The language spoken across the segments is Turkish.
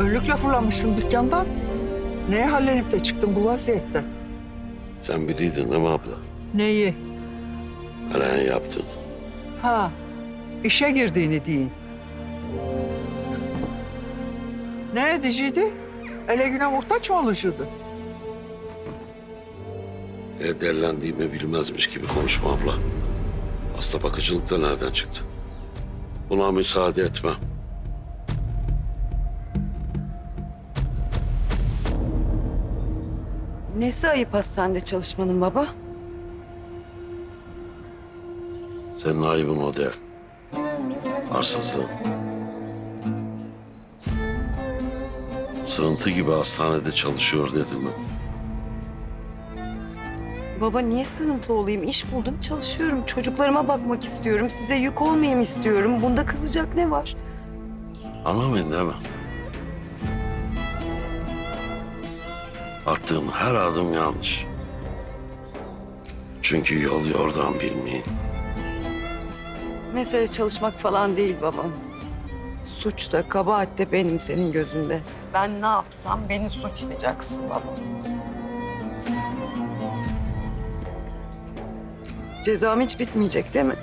Küllükle fırlamışsın dükkandan. Neye hallenip de çıktın bu vaziyette? Sen biliydin değil mi abla? Neyi? Eren yaptın. Ha, işe girdiğini deyin. Ne ediciydi? Ele güne muhtaç mı olacaktı? E derlendiğimi bilmezmiş gibi konuşma abla. Hasta bakıcılık da nereden çıktı? Buna müsaade etmem. Nesi ayıp hastanede çalışmanın baba? Senin ayıbın o değil. Arsızlığın. Sığıntı gibi hastanede çalışıyor dediler. Baba niye sığıntı olayım? İş buldum, çalışıyorum. Çocuklarıma bakmak istiyorum. Size yük olmayayım istiyorum. Bunda kızacak ne var? Anlamayın değil mi? Attığın her adım yanlış. Çünkü yol yordan bilmeyin. Mesele çalışmak falan değil babam. Suç da kabahat de benim senin gözünde. Ben ne yapsam beni suçlayacaksın baba. Cezam hiç bitmeyecek değil mi?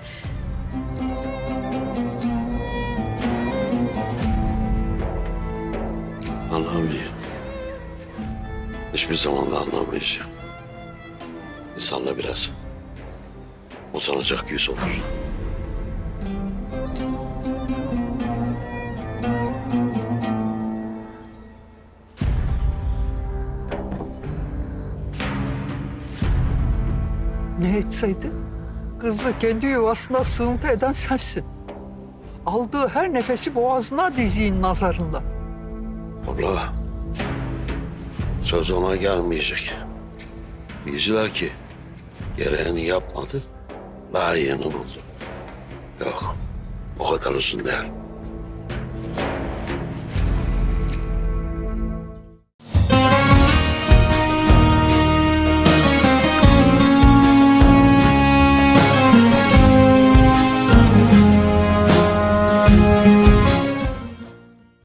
Anlamıyor. Hiçbir zaman da anlamayacağım. İnsanla biraz utanacak yüz olur. Ne etseydi? Kızı kendi yuvasına sığıntı eden sensin. Aldığı her nefesi boğazına dizinin nazarında. Abla, söz ona gelmeyecek. Diyiciler ki gereğini yapmadı, layığını buldu. Yok, o kadar uzun değil.